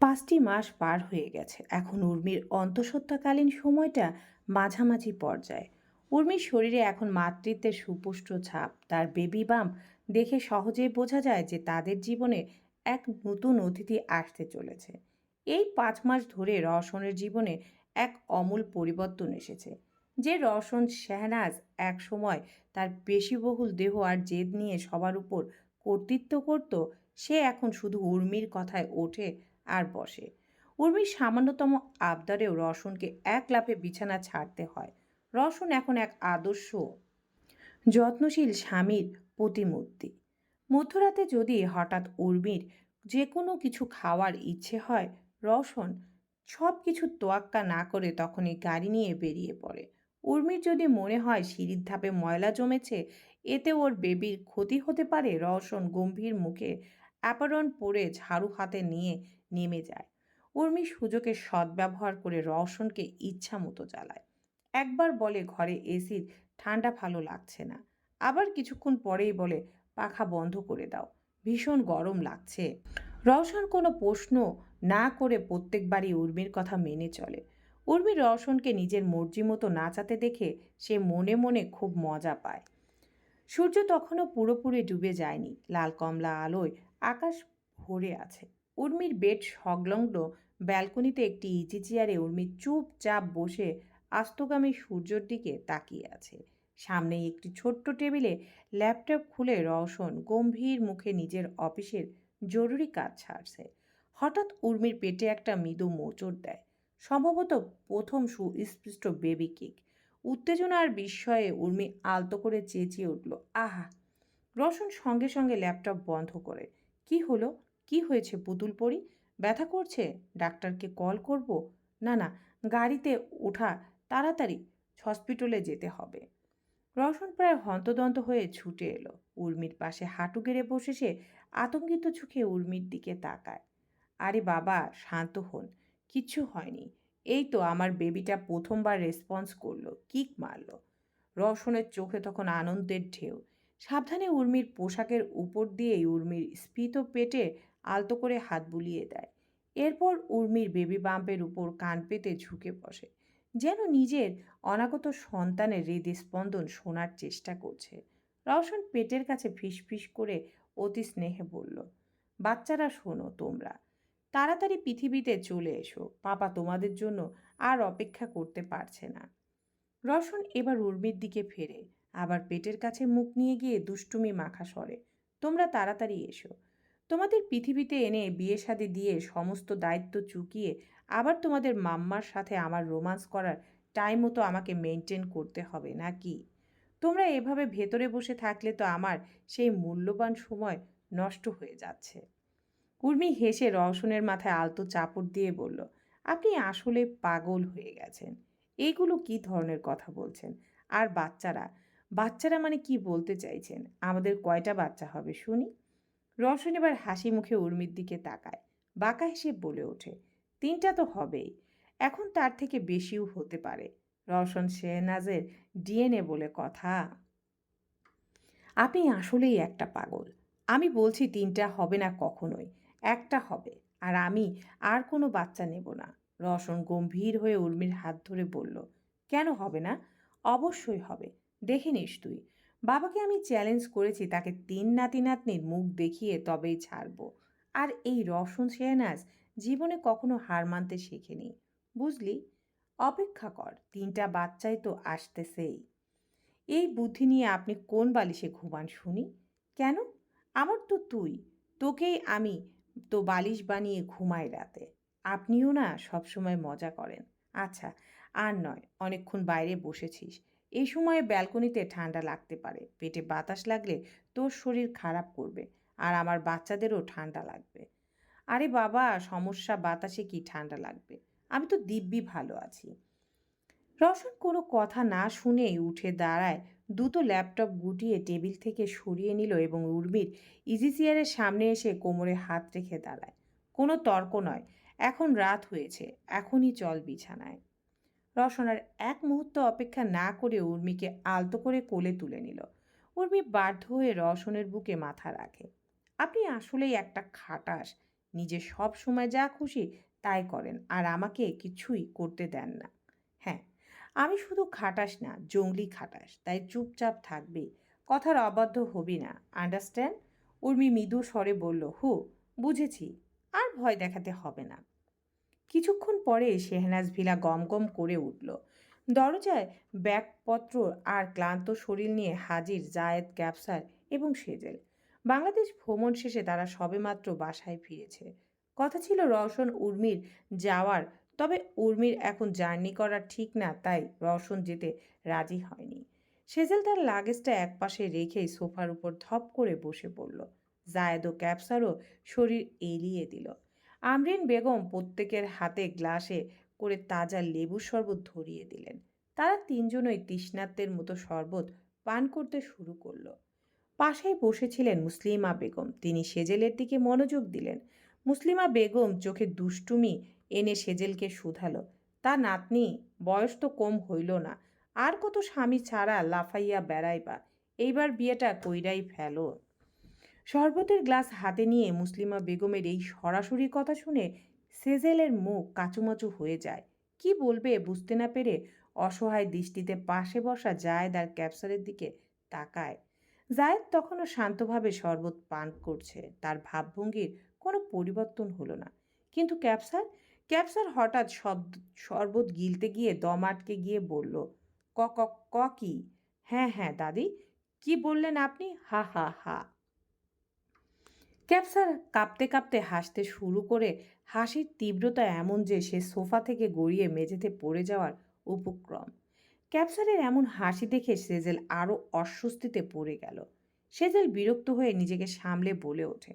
পাঁচটি মাস পার হয়ে গেছে। এখন উর্মির অন্তঃসত্ত্বাকালীন সময়টা মাঝামাঝি পর্যায়ে। উর্মির শরীরে এখন মাতৃত্বের সুপুষ্ট ছাপ। তার বেবি বাম দেখে সহজেই বোঝা যায় যে তাদের জীবনে এক নতুন অতিথি আসতে চলেছে। এই পাঁচ মাস ধরে রওশনের জীবনে এক অমূল পরিবর্তন এসেছে। যে রওশন শেহনাজ এক সময় তার পেশিবহুল দেহ আর জেদ নিয়ে সবার উপর কর্তৃত্ব করত, সে এখন শুধু উর্মির কথায় ওঠে আর বসে। উর্মির সামান্যতম আবদারেও রওশনকে এক লাফে বিছানা ছাড়তে হয়। রওশন এখন এক আদর্শ, যত্নশীল স্বামীর প্রতিমূর্তি। মধ্যরাতে যদি হঠাৎ উর্মির যে কোনো কিছু খাওয়ার ইচ্ছে হয়, রওশন সব কিছু তোয়াক্কা না করে তখনই গাড়ি নিয়ে বেরিয়ে পড়ে। উর্মির যদি মনে হয় সিঁড়ির ধাপে ময়লা জমেছে, এতে ওর বেবির ক্ষতি হতে পারে, রওশন গম্ভীর মুখে অ্যাপারন পরে ঝাড়ু হাতে নিয়ে নেমে যায়। উর্মি সুযোগের সদ্ব্যবহার করে রওশনকে ইচ্ছা মতো চালায় একবার বলে ঘরে এসির ঠান্ডা ভালো লাগছে না। আবার কিছুক্ষণ পরেই বলে, পাখা বন্ধ করে দাও। ভীষণ গরম লাগছে। রওশন কোনো প্রশ্ন না করে প্রত্যেকবারই উর্মির কথা মেনে চলে। উর্মি রওশনকে নিজের মর্জি মতো নাচাতে দেখে সে মনে মনে খুব মজা পায়। সূর্য তখনও পুরোপুরি ডুবে যায়নি। লাল কমলা আলোয় আকাশ ভরে আছে। উর্মির বেড সংলগ্ন ব্যালকনিতে একটি ইজি চেয়ারে উর্মি চুপচাপ বসে আস্তগামী সূর্যের দিকে তাকিয়ে আছে। সামনেই একটি ছোট্ট টেবিলে ল্যাপটপ খুলে রওশন গম্ভীর মুখে নিজের অফিসের জরুরি কাজ ছাড়ছে হঠাৎ উর্মির পেটে একটা মৃদু মোচড় দেয়, সম্ভবত প্রথম সুস্পৃষ্ট বেবি কেক। উত্তেজনা আর বিস্ময়ে উর্মি আলতো করে চেঁচিয়ে উঠল, আহা! রওশন সঙ্গে সঙ্গে ল্যাপটপ বন্ধ করে, কি হলো? কি হয়েছে পুতুল পরি? ব্যথা করছে? ডাক্তারকে কল করব? না না, গাড়িতে ওঠা তাড়াতাড়ি। হসপিটালে যেতে হবে। রওশন প্রায় হন্তদন্ত হয়ে ছুটে এলো। উর্মির পাশে হাঁটু গেড়ে বসে সে আতঙ্কিত চোখে উর্মির দিকে তাকায়। আরে বাবা, শান্ত হন। কিচ্ছু হয়নি। এই তো আমার বেবিটা প্রথমবার রেসপন্স করল, কিক মারলো। রওশনের চোখে তখন আনন্দের ঢেউ। সাবধানে উর্মির পোশাকের উপর দিয়েই উর্মির স্ফীত পেটে আলতো করে হাত বুলিয়ে দেয়। এরপর উর্মির বেবি বাম্পের উপর কান পেতে ঝুঁকে বসে। যেন নিজের অনাগত সন্তানের হৃদস্পন্দন শোনার চেষ্টা করছে। রওশন পেটের কাছে ফিসফিস করে অতি স্নেহে বলল, বাচ্চারা শোনো তোমরা, তাড়াতাড়ি পৃথিবীতে চলে এসো। পাপা তোমাদের জন্য আর অপেক্ষা করতে পারছে না। রওশন এবার উর্মির দিকে ফেরে, আবার পেটের কাছে মুখ নিয়ে গিয়ে দুষ্টুমি মাখা সরে, তোমরা তাড়াতাড়ি এসো। তোমাদের পৃথিবীতে এনে বিয়ে শাদি দিয়ে সমস্ত দায়িত্ব চুকিয়ে আবার তোমাদের মাম্মার সাথে আমার রোমান্স করার টাইম মতো আমাকে মেনটেন করতে হবে নাকি তোমরা এভাবে ভেতরে বসে থাকলে তো আমার সেই মূল্যবান সময় নষ্ট হয়ে যাচ্ছে। উর্মি হেসে রওশনের মাথায় আলতো চাপড় দিয়ে বলল, আপনি আসলে পাগল হয়ে গেছেন। এইগুলো কি ধরনের কথা বলছেন? আর বাচ্চারা বাচ্চারা মানে কি বলতে চাইছেন? আমাদের কয়টা বাচ্চা হবে শুনি? রওশন এবার হাসি মুখে উর্মির দিকে তাকায়। বাঁকা হেসে বলে ওঠে, তিনটা তো হবেই, এখন তার থেকে বেশিও হতে পারে। রওশন শেহনাজের ডিএনএ বলে কথা। আপনি আসলেই একটা পাগল। আমি বলছি তিনটা হবে না কখনোই, একটা হবে, আর আমি আর কোনো বাচ্চা নেব না। রওশন গম্ভীর হয়ে উর্মির হাত ধরে বলল, কেন হবে না? অবশ্যই হবে, দেখে নিস তুই। বাবাকে আমি চ্যালেঞ্জ করেছি তাকে তিন নাতি নাতনির মুখ দেখিয়ে তবেই ছাড়বো। আর এই রওশন শেহনাজ জীবনে কখনো হার মানতে শেখেনি। বুঝলি? অপেক্ষা কর, তিনটা বাচ্চাই তো আসতেছেই। এই বুদ্ধি নিয়ে আপনি কোন বালিশে ঘুমান শুনি? কেন? আমার তো তুই, তোকেই আমি তো বালিশ বানিয়ে ঘুমাই রাতে। আপনিও না সবসময় মজা করেন। আচ্ছা আর নয়, অনেকক্ষণ বাইরে বসেছিস। এই সময়ে ব্যালকনিতে ঠান্ডা লাগতে পারে। পেটে বাতাস লাগলে তোর শরীর খারাপ করবে আর আমার বাচ্চাদেরও ঠান্ডা লাগবে। আরে বাবা, সমস্যা, বাতাসে কি ঠান্ডা লাগবে? আমি তো দিব্যি ভালো আছি। রসন কোনো কথা না শুনেই উঠে দাঁড়ায়, দুটো ল্যাপটপ গুটিয়ে টেবিল থেকে সরিয়ে নিল এবং উর্মির ইজি চেয়ারের সামনে এসে কোমরে হাত রেখে দাঁড়ায়। কোনো তর্ক নয়, এখন রাত হয়েছে, এখনই চল বিছানায়। রসনার এক মুহূর্ত অপেক্ষা না করে উর্মিকে আলতো করে কোলে তুলে নিল। উর্মি বাধ্য হয়ে রসনের বুকে মাথা রাখে। আপনি আসলেই একটা খাটাস। নিজে সব সময় যা খুশি তাই করেন আর আমাকে কিছুই করতে দেন না। হ্যাঁ আমি শুধু খাটাস না, জঙ্গলি খাটাস, তাই চুপচাপ থাকবি। কথার অবাধ্য হবি না আন্ডারস্ট্যান্ড উর্মি মৃদু স্বরে বলল, হু, বুঝেছি, আর ভয় দেখাতে হবে না। কিছুক্ষণ পরে শেহনাজ ভিলা গমগম করে উঠল। দরজায় ব্যাগপত্র আর ক্লান্ত শরীর নিয়ে হাজির জায়েদ ক্যাপসার এবং সেজেল। বাংলাদেশ ভ্রমণ শেষে তারা সবেমাত্র বাসায় ফিরেছে। কথা ছিল রওশন উর্মির যাওয়ার, তবে উর্মির এখন জার্নি করা ঠিক না, তাই রওশন যেতে রাজি হয়নি। সেজেল তার লাগেজটা একপাশে রেখেই সোফার উপর ধপ করে বসে পড়ল। জায়েদ ও ক্যাপসারও শরীর এলিয়ে দিল। আমরিন বেগম প্রত্যেকের হাতে গ্লাসে করে তাজা লেবুর শরবত ধরিয়ে দিলেন। তারা তিনজনই তৃষ্ণার্তের মতো শরবত পান করতে শুরু করল। পাশেই বসেছিলেন মুসলিমা বেগম। তিনি সেজেলের দিকে মনোযোগ দিলেন। মুসলিমা বেগম চোখে দুষ্টুমি এনে সেজেলকে শুধালো। তা নাতনি, বয়স তো কম হইল না। আর কত স্বামী ছাড়া লাফাইয়া বেড়াইবা? এইবার বিয়েটা কইরাই ফেলো। শরবতের গ্লাস হাতে নিয়ে মুসলিমা বেগমের এই সরাসরি কথা শুনে সেজেলের মুখ কাচুমাচু হয়ে যায়। কি বলবে বুঝতে না পেরে অসহায় দৃষ্টিতে পাশে বসা জায়েদ আর ক্যাপসারের দিকে তাকায়। জায়েদ তখনও শান্তভাবে শরবত পান করছে। তার ভাবভঙ্গির কোনো পরিবর্তন হলো না। কিন্তু ক্যাপসার? ক্যাপসার হঠাৎ শব্দ, শরবত গিলতে গিয়ে দম আটকে গিয়ে বলল, ক ক ক কি? হ্যাঁ হ্যাঁ দাদি। কি বললেন আপনি? হা হা হা। ক্যাপসার কাঁপতে কাঁপতে হাসতে শুরু করে, হাসির তীব্রতা এমন যে সে সোফা থেকে গড়িয়ে মেঝেতে পড়ে যাওয়ার উপক্রম। ক্যাপসারের এমন হাসি দেখে সেজেল আরও অস্বস্তিতে পড়ে গেল। সেজেল বিরক্ত হয়ে নিজেকে সামলে বলে ওঠে,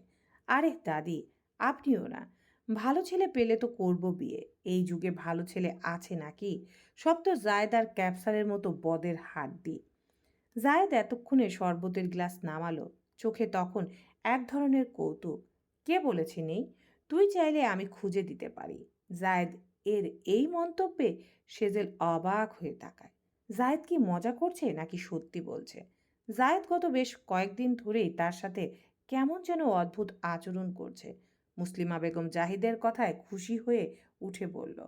আরে দাদি, আপনিও না। ভালো ছেলে পেলে তো করব বিয়ে। এই যুগে ভালো ছেলে আছে নাকি? সব তো জায়দ আর ক্যাপসারের মতো বদের হাত হাড্ডি। জায়েদ এতক্ষণে শরবতের গ্লাস নামালো, চোখে তখন এক ধরনের কৌতুক। কে বলেছে নেই? তুই চাইলে আমি খুঁজে দিতে পারি। জায়েদ এর এই মন্তব্যে সেজেল অবাক হয়ে তাকায়। জায়েদ কি মজা করছে নাকি সত্যি বলছে? জায়েদ গত বেশ কয়েকদিন ধরেই তার সাথে কেমন যেন অদ্ভুত আচরণ করছে। মুসলিমা বেগম জাহিদের কথায় খুশি হয়ে উঠে বলল,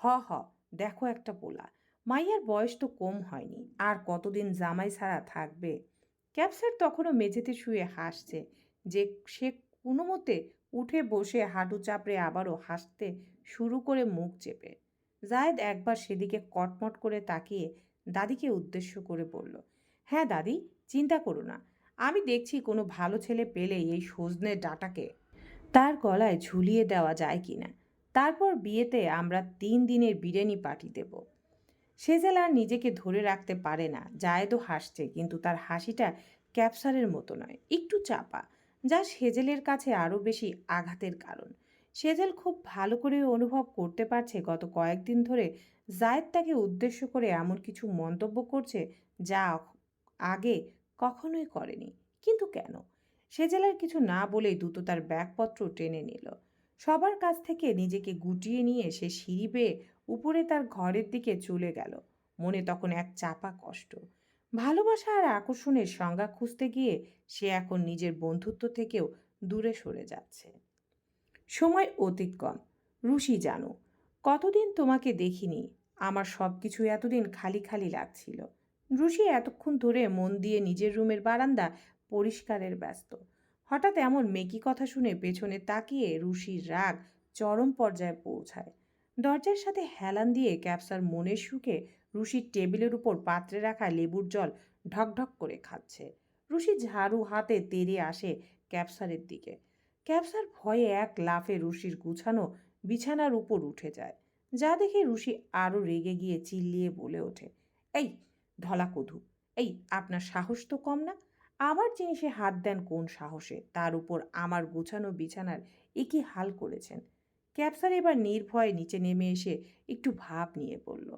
হ হ, দেখো একটা পোলা। মাইয়ার বয়স তো কম হয়নি। আর কতদিন জামাই ছাড়া থাকবে? ক্যাপসার তখনও মেঝেতে শুয়ে হাসছে। যে সে কোনো মতে উঠে বসে হাঁটু চাপড়ে আবারও হাসতে শুরু করে মুখ চেপে। জায়েদ একবার সেদিকে কটমট করে তাকিয়ে দাদিকে উদ্দেশ্য করে বলল হ্যাঁ দাদি, চিন্তা করো না। আমি দেখছি কোনো ভালো ছেলে পেলে এই সজনে ডাটাকে তার গলায় ঝুলিয়ে দেওয়া যায় কি না। তারপর বিয়েতে আমরা তিন দিনের বিরিয়ানি পার্টি দেব। সেজেল আর নিজেকে ধরে রাখতে পারে না। জায়েদও হাসছে, কিন্তু তার হাসিটা ক্যাপসারের মতো নয়, একটু চাপা। যা সেজেলের কাছে আরও বেশি আঘাতের কারণ। সেজেল খুব ভালো করে অনুভব করতে পারছে গত কয়েকদিন ধরে জায়েদ তাকে উদ্দেশ্য করে এমন কিছু মন্তব্য করছে যা আগে কখনোই করেনি। কিন্তু কেন? সেজেলার কিছু না বলেই দ্রুত তার ব্যাগপত্র টেনে নিল। সবার কাছ থেকে নিজেকে গুটিয়ে নিয়ে সে সিঁড়ি বেয়ে উপরে তার ঘরের দিকে চলে গেল। মনে তখন এক চাপা কষ্ট। ভালোবাসা আর আকর্ষণের সংজ্ঞা খুঁজতে গিয়ে সে এখন নিজের বন্ধুত্ব থেকেও দূরে সরে যাচ্ছে। সময় অতিক্রম রুশি জানো, কতদিন তোমাকে দেখিনি, আমার সব কিছু এতদিন খালি খালি লাগছিল। রুশি এতক্ষণ ধরে মন দিয়ে নিজের রুমের বারান্দা পরিষ্কারের ব্যস্ত। হঠাৎ এমন মেকি কথা শুনে পেছনে তাকিয়ে রুশির রাগ চরম পর্যায়ে পৌঁছায়। দরজার সাথে হেলান দিয়ে ক্যাপসার মনের সুখে রুশির টেবিলের উপর পাত্রে রাখা লেবুর জল ঢকঢক করে খাচ্ছে। রুশি ঝাড়ু হাতে তেড়ে আসে ক্যাপসারের দিকে। ক্যাপসার ভয়ে এক লাফে রুশির গুছানো বিছানার উপর উঠে যায়। যা দেখে রুশি আরও রেগে গিয়ে চিল্লিয়ে বলে ওঠে, এই ধলা কধু এই আপনার সাহস তো কম না? আমার জিনিসে হাত দেন কোন সাহসে? তার উপর আমার গোছানো বিছানার একই হাল করেছেন? ক্যাপসার এবার নির্ভয়ে নিচে নেমে এসে একটু ভাব নিয়ে বলল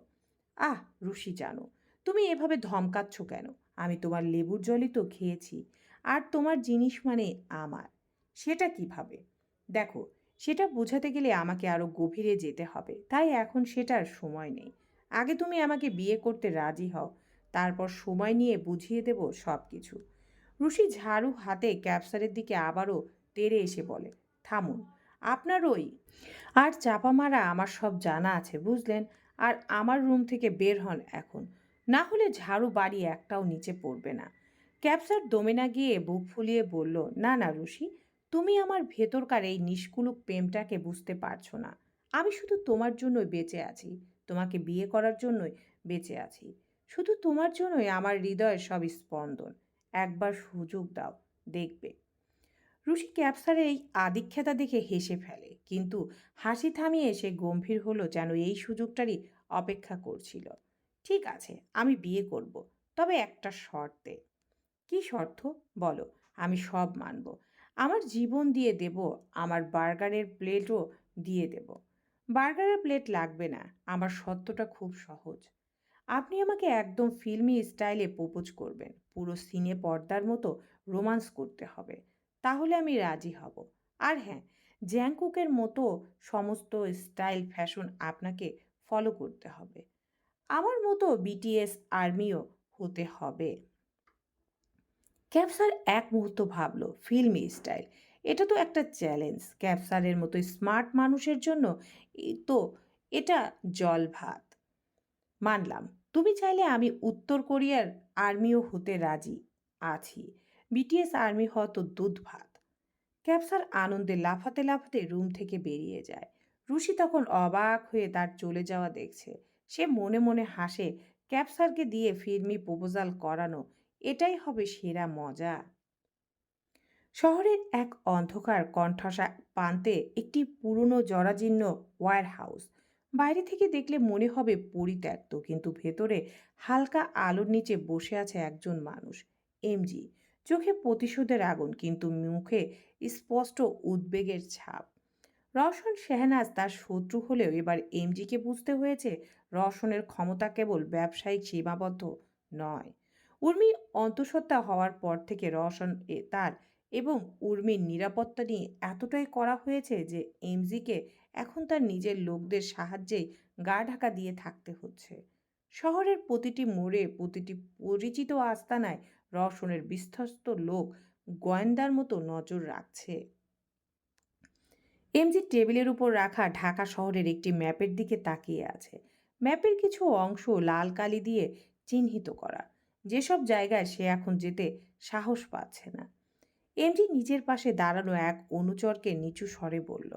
আহ, রুশি জানো, তুমি এভাবে ধমকাচ্ছ কেন? আমি তোমার লেবুর জলই তো খেয়েছি, আর তোমার জিনিস মানে আমার, সেটা কীভাবে? দেখো, সেটা বোঝাতে গেলে আমাকে আরও গভীরে যেতে হবে, তাই এখন সেটার সময় নেই। আগে তুমি আমাকে বিয়ে করতে রাজি হও, তারপর সময় নিয়ে বুঝিয়ে দেব সব কিছু রুশি ঝাড়ু হাতে ক্যাপসারের দিকে আবারও তেড়ে এসে বলে, থামুন, আপনার ওই, আর চাপা মারা আমার সব জানা আছে, বুঝলেন? আর আমার রুম থেকে বের হন এখন। না হলে ঝাড়ু বাড়ি একটাও নিচে পড়বে না। ক্যাপসার দমে না গিয়ে বুক ফুলিয়ে বলল, না না, রুশি, তুমি আমার ভেতরকার এই নিষ্কুলুক প্রেমটাকে বুঝতে পারছ না। আমি শুধু তোমার জন্যই বেঁচে আছি, তোমাকে বিয়ে করার জন্যই বেঁচে আছি। শুধু তোমার জন্যই আমার হৃদয়ের সব স্পন্দন। একবার সুযোগ দাও, দেখবে। রুশি ক্যাপসারের এই আদিক্ষেতা দেখে হেসে ফেলে। কিন্তু হাসি থামিয়ে সে গম্ভীর হলো যেন এই সুযোগটারই অপেক্ষা করছিল। ঠিক আছে, আমি বিয়ে করব, তবে একটা শর্তে। কি শর্ত? বলো, আমি সব মানব। আমার জীবন দিয়ে দেব, আমার বার্গারের প্লেটও দিয়ে দেব। বার্গারের প্লেট লাগবে না, আমার সত্যটা খুব সহজ। আপনি আমাকে একদম ফিল্মি স্টাইলে প্রপোজ করবেন, পুরো সিনে পর্দার মতো রোমান্স করতে হবে। তাহলে আমি রাজি হব। আর হ্যাঁ জ্যাংকুকের মতো সমস্ত স্টাইল ফ্যাশন আপনাকে ফলো করতে হবে। আমার মতো বিটিএস আর্মিও হতে হবে। ক্যাপসার এক মুহূর্ত ভাবল, ফিল্মি স্টাইল। এটা তো একটা চ্যালেঞ্জ। ক্যাপসারের মতো স্মার্ট মানুষের জন্য তো এটা জল ভাত। মানলাম, তুমি চাইলে আমি উত্তর কোরিয়ার আর্মিও হতে রাজি আছি। বিটিএস আর্মি হয়তো দুধ ভাত। ক্যাপসার আনন্দে লাফাতে লাফাতে রুম থেকে বেরিয়ে যায়। রুশি তখন অবাক হয়ে তার চলে যাওয়া দেখছে। সে মনে মনে হাসে, ক্যাপসারকে দিয়ে ফিল্মি প্রপোজাল করানো, এটাই হবে সেরা মজা। শহরের এক অন্ধকার কণ্ঠাসা প্রান্তে একটি পুরনো জরাজীর্ণ ওয়্যার হাউস বাইরে থেকে দেখলে মনে হবে পরিত্যক্ত, কিন্তু ভেতরে হালকা আলোর নিচে বসে আছে একজন মানুষ এমজি চোখে প্রতিশোধের আগুন, কিন্তু মুখে স্পষ্ট উদ্বেগের ছাপ। রওশন শেহনাজ তার শত্রু হলেও এবার এমজিকে বুঝতে হয়েছে রওশনের ক্ষমতা কেবল ব্যবসায়িক সীমাবদ্ধ নয়। উর্মি অন্তঃসত্ত্বা হওয়ার পর থেকে রওশন তার এবং উর্মির নিরাপত্তা নিয়ে এতটাই করা হয়েছে যে এমজিকে এখন তার নিজের লোকদের সাহায্যেই গা ঢাকা দিয়ে থাকতে হচ্ছে। শহরের প্রতিটি মোড়ে প্রতিটি পরিচিত আস্তানায় রওশনের বিশ্বস্ত লোক গোয়েন্দার মতো নজর রাখছে। এমজি টেবিলের উপর রাখা ঢাকা শহরের একটি ম্যাপের দিকে তাকিয়ে আছে। ম্যাপের কিছু অংশ লাল কালি দিয়ে চিহ্নিত করা। যেসব জায়গায় সে এখন যেতে সাহস পাচ্ছে না। এমজি নিজের পাশে দাঁড়ানো এক অনুচরকে নিচু স্বরে বলল,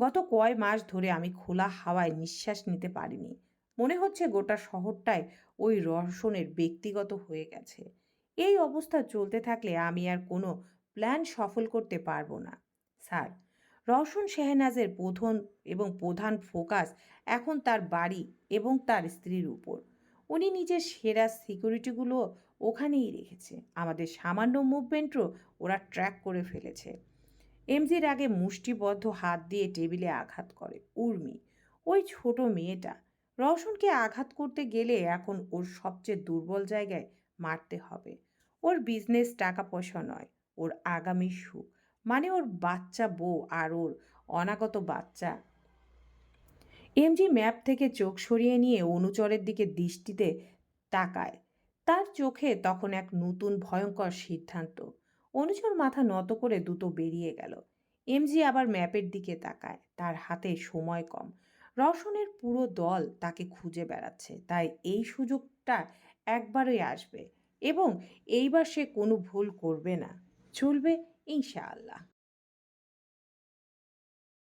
গত কয় মাস ধরে আমি খোলা হাওয়ায় নিঃশ্বাস নিতে পারিনি। মনে হচ্ছে গোটা শহরটায় ওই রহস্যনের ব্যক্তিগত হয়ে গেছে। এই অবস্থা চলতে থাকলে আমি আর কোনো প্ল্যান সফল করতে পারব না। স্যার, রওশন শেহনাজের প্রধান এবং প্রধান ফোকাস এখন তার বাড়ি এবং তার স্ত্রীর উপর। উনি নিজের সেরা সিকিউরিটিগুলো ওখানেই রেখেছে। আমাদের সামান্য মুভমেন্টও ওরা ট্র্যাক করে ফেলেছে। এমজির আগে মুষ্টিবদ্ধ হাত দিয়ে টেবিলে আঘাত করে। উর্মি, ওই ছোট মেয়েটা, রওশনকে আঘাত করতে গেলে এখন ওর সবচেয়ে দুর্বল জায়গায় মারতে হবে। ওর বিজনেস টাকা পয়সা নয়, ওর আগামী সুখ মানে ওর বাচ্চা বউ আর ওর অনাগত বাচ্চা। এমজি ম্যাপ থেকে চোখ সরিয়ে নিয়ে অনুচরের দিকে দৃষ্টিতে তাকায়। তার চোখে তখন এক নতুন ভয়ঙ্কর সিদ্ধান্ত। অনুচর মাথা নত করে দুটো বেরিয়ে গেল। এমজি আবার ম্যাপের দিকে তাকায়, তার হাতে সময় কম। রওশনের পুরো দল তাকে খুঁজে বেড়াচ্ছে, তাই এই সুযোগটা একবারই আসবে। এবং এইবার সে কোনো ভুল করবে না। চলবে ইনশাআল্লাহ।